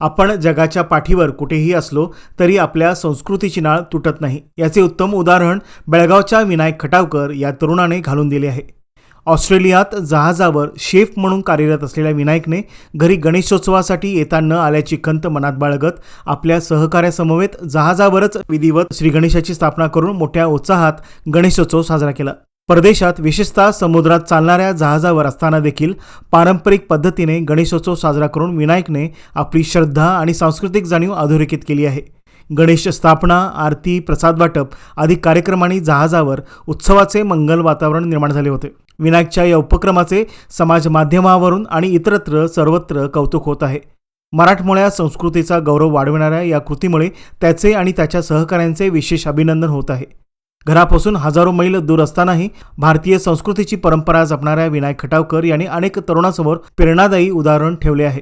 आपण जगाच्या पाठीवर कुठेही असलो तरी आपल्या संस्कृतीची नाळ तुटत नाही. याचे उत्तम उदाहरण बेळगावच्या विनायक खटावकर या तरुणाने घालून दिले आहे. ऑस्ट्रेलियात जहाजावर शेफ म्हणून कार्यरत असलेल्या विनायकने घरी गणेशोत्सवासाठी येता न आल्याची खंत मनात बाळगत आपल्या सहकार्यासमवेत जहाजावरच विधिवत श्रीगणेशाची स्थापना करून मोठ्या उत्साहात गणेशोत्सव साजरा केला. परदेशात विशेषतः समुद्रात चालणाऱ्या जहाजावर असताना देखील पारंपरिक पद्धतीने गणेशोत्सव साजरा करून विनायकने आपली श्रद्धा आणि सांस्कृतिक जाणीव अधोरेखित केली आहे. गणेश स्थापना आरती प्रसाद वाटप आदी कार्यक्रमांनी जहाजावर उत्सवाचे मंगल वातावरण निर्माण झाले होते. विनायकच्या या उपक्रमाचे समाज माध्यमावरून आणि इतरत्र सर्वत्र कौतुक होत आहे. मराठमोळ्या संस्कृतीचा गौरव वाढविणाऱ्या या कृतीमुळे त्याचे आणि त्याच्या सहकाऱ्यांचे विशेष अभिनंदन होत आहे. घरापासून हजारो मैल दूर असतानाही भारतीय संस्कृतीची परंपरा जपणाऱ्या विनायक खटावकर यांनी अनेक तरुणांसमोर प्रेरणादायी उदाहरण ठेवले आहे.